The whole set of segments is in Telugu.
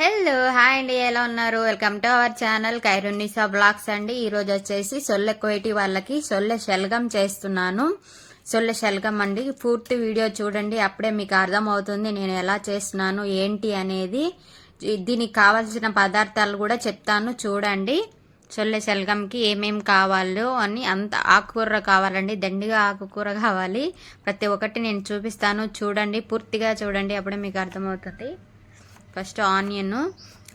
హలో హాయ్ అండి. ఎలా ఉన్నారు? Welcome to our channel Khairunnisa blogs అండి. ఈరోజు వచ్చేసి సొల్లె కోయిటి వాళ్ళకి సొల్లె శల్గం చేస్తున్నాను. సొల్లె శల్గం అండి. పూర్తి వీడియో చూడండి అప్పుడే మీకు అర్థమవుతుంది నేను ఎలా చేస్తున్నాను ఏంటి అనేది. దీనికి కావాల్సిన పదార్థాలు కూడా చెప్తాను చూడండి. సొల్లె శల్గంకి ఏమేమి కావాలో అని అంత ఆకుకూర కావాలండి. దండిగా ఆకుకూర కావాలి. ప్రతి ఒక్కటి నేను చూపిస్తాను చూడండి. పూర్తిగా చూడండి అప్పుడే మీకు అర్థమవుతుంది. First onion.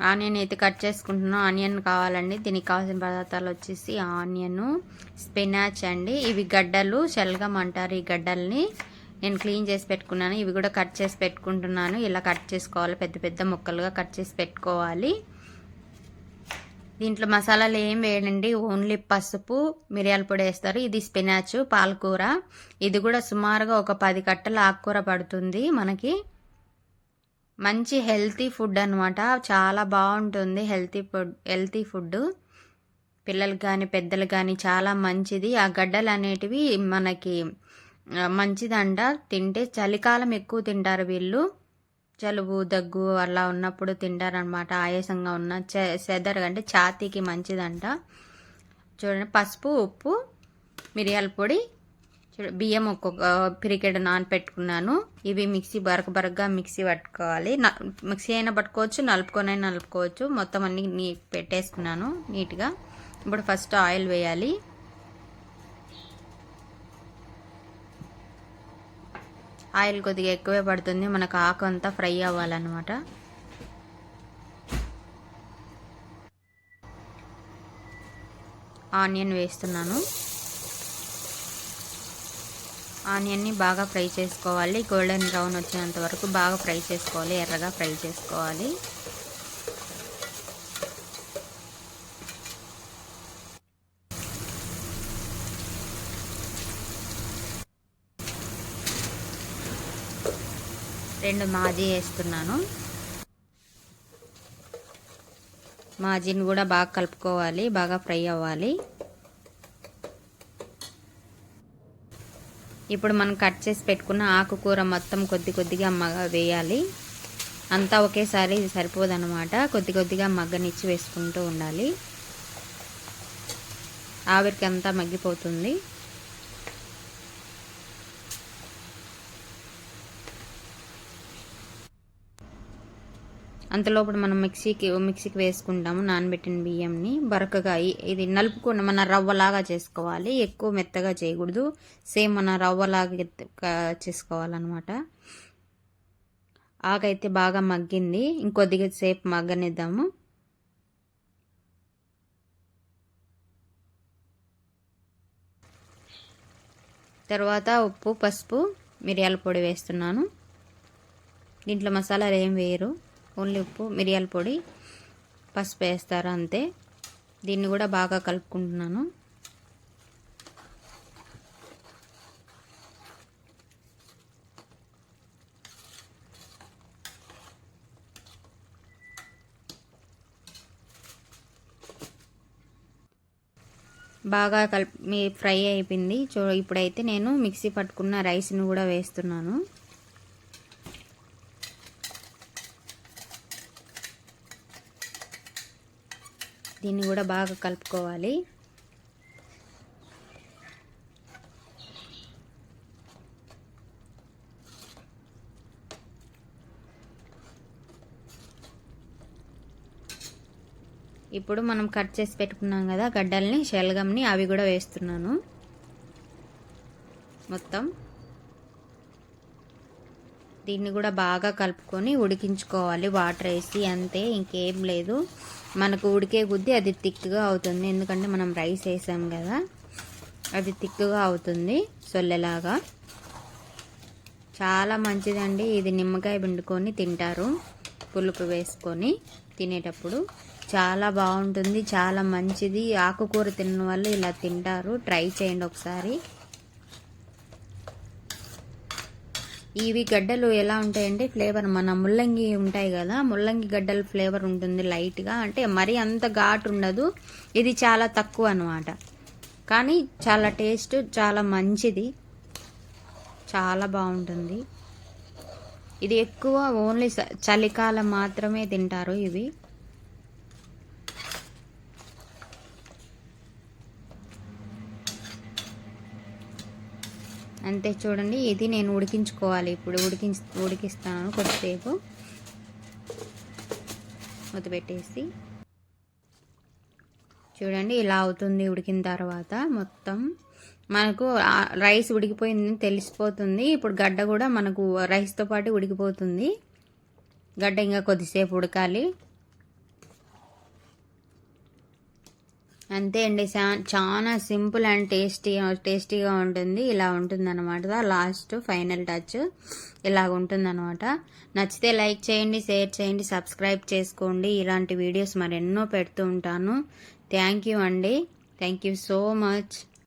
ఆనియన్ అయితే కట్ చేసుకుంటున్నాను ఆనియన్ కావాలండి. దీనికి కావాల్సిన పదార్థాలు వచ్చేసి ఆనియన్ స్పినాచ్ అండి. ఇవి గడ్డలు శల్గం అంటారు ఈ గడ్డల్ని. నేను క్లీన్ చేసి పెట్టుకున్నాను. ఇవి కూడా కట్ చేసి పెట్టుకుంటున్నాను. ఇలా కట్ చేసుకోవాలి. పెద్ద పెద్ద ముక్కలుగా కట్ చేసి పెట్టుకోవాలి. దీంట్లో మసాలాలు ఏం వేయండి ఓన్లీ పసుపు మిరియాల పొడి వేస్తారు. ఇది స్పినాచ్ పాలకూర. ఇది కూడా సుమారుగా ఒక పది కట్టల ఆకుకూర పడుతుంది మనకి. మంచి హెల్తీ ఫుడ్ అనమాట చాలా బాగుంటుంది హెల్తీ ఫుడ్ హెల్తీ ఫుడ్ పిల్లలకు కానీ పెద్దలకు కానీ చాలా మంచిది. ఆ గడ్డలు అనేటివి మనకి మంచిదంట. తింటే చలికాలం ఎక్కువ తింటారు వీళ్ళు. జలుబు దగ్గు అలా ఉన్నప్పుడు తింటారనమాట ఆయాసంగా ఉన్న చెదర్ అంటే ఛాతీకి మంచిదంట. చూడండి పసుపు ఉప్పు మిరియాల పొడి బియ్యం ఒక్కొక్క పిరికెడ్ నానపెట్టుకున్నాను. ఇవి మిక్సీ బరక బరకగా మిక్సీ పట్టుకోవాలి. మిక్సీ అయినా పట్టుకోవచ్చు నలుపుకొని నలుపుకోవచ్చు. మొత్తం అన్ని నీ పెట్టేసుకున్నాను నీట్గా. ఇప్పుడు ఫస్ట్ ఆయిల్ వేయాలి. ఆయిల్ కొద్దిగా ఎక్కువే పడుతుంది. మనకు ఆకు అంతా ఫ్రై అవ్వాలన్నమాట. ఆనియన్ వేస్తున్నాను. ఆనియన్ని బాగా ఫ్రై చేసుకోవాలి. గోల్డెన్ బ్రౌన్ వచ్చేంత వరకు బాగా ఫ్రై చేసుకోవాలి. ఎర్రగా ఫ్రై చేసుకోవాలి. రెండు మాజీ వేస్తున్నాను. మాజీని కూడా బాగా కలుపుకోవాలి. బాగా ఫ్రై అవ్వాలి. ఇప్పుడు మనం కట్ చేసి పెట్టుకున్న ఆకుకూర మొత్తం కొద్ది కొద్దిగా మగ వేయాలి. అంతా ఒకేసారి సరిపోదన్నమాట. కొద్ది కొద్దిగా మగ్గనిచ్చి వేసుకుంటూ ఉండాలి. ఆవిరికి అంతా మగ్గిపోతుంది. అంతలోపల మనం మిక్సీకి మిక్సీకి వేసుకుంటాము నానబెట్టిన బియ్యంని. బరకగా ఇది నలుపుకుండా మన రవ్వలాగా చేసుకోవాలి. ఎక్కువ మెత్తగా చేయకూడదు. సేమ్ మన రవ్వలాగా చేసుకోవాలన్నమాట. ఆకైతే బాగా మగ్గింది. ఇంకొద్దిగా సేపు మగ్గనిద్దాము. తర్వాత ఉప్పు పసుపు మిరియాల పొడి వేస్తున్నాను. దీంట్లో మసాలాలు ఏం వేయరు. ఓన్లీ ఉప్పు మిరియాల పొడి పసుపు వేస్తారు అంతే. దీన్ని కూడా బాగా కలుపుకుంటున్నాను. బాగా కలిపి మీ ఫ్రై అయిపోయింది. చూ ఇప్పుడైతే నేను మిక్సీ పట్టుకున్న రైస్ని కూడా వేస్తున్నాను. దీన్ని కూడా బాగా కలుపుకోవాలి. ఇప్పుడు మనం కట్ చేసి పెట్టుకున్నాం కదా గడ్డల్ని శలగంని అవి కూడా వేస్తున్నాను. మొత్తం దీన్ని కూడా బాగా కలుపుకొని ఉడికించుకోవాలి. వాటర్ వేసి అంతే ఇంకేం లేదు. మనకు ఉడికే కొద్దీ అది థిక్గా అవుతుంది. ఎందుకంటే మనం రైస్ వేసాం కదా అది థిక్గా అవుతుంది సొల్లెలాగా. చాలా మంచిదండి. ఇది నిమ్మకాయ పిండుకొని తింటారు పులుపు వేసుకొని తినేటప్పుడు. చాలా బాగుంటుంది చాలా మంచిది. ఆకుకూర తినడం వల్ల ఇలా తింటారు. ట్రై చేయండి ఒకసారి. ఇవి గడ్డలు ఎలా ఉంటాయంటే ఫ్లేవర్ మన ముల్లంగి ఉంటాయి కదా ముల్లంగి గడ్డల ఫ్లేవర్ ఉంటుంది లైట్గా అంటే మరీ అంత ఘాటు ఉండదు. ఇది చాలా తక్కువ అనమాట కానీ చాలా టేస్ట్ చాలా మంచిది. చాలా బాగుంటుంది. ఇది ఎక్కువ ఓన్లీ చలికాలం మాత్రమే తింటారు ఇవి. అంతే చూడండి ఇది నేను ఉడికించుకోవాలి. ఇప్పుడు ఉడికించి ఉడికిస్తాను కొద్దిసేపు. మూత పెట్టేసి. చూడండి ఇలా అవుతుంది ఉడికిన తర్వాత మొత్తం. మనకు రైస్ ఉడికిపోయిందని తెలిసిపోతుంది. ఇప్పుడు గడ్డ కూడా మనకు రైస్తో పాటు ఉడికిపోతుంది. గడ్డ ఇంకా కొద్దిసేపు ఉడకాలి. అంతే అండి. చా- చాలా సింపుల్ అండ్ టేస్టీ టేస్టీగా ఉంటుంది. ఇలా ఉంటుంది అనమాట లాస్ట్ ఫైనల్ టచ్ ఇలా ఉంటుంది అనమాట నచ్చితే లైక్ చేయండి షేర్ చేయండి సబ్స్క్రైబ్ చేసుకోండి. ఇలాంటి వీడియోస్ మరెన్నో పెడుతూ ఉంటాను. థ్యాంక్ యూ అండి. Thank you so much.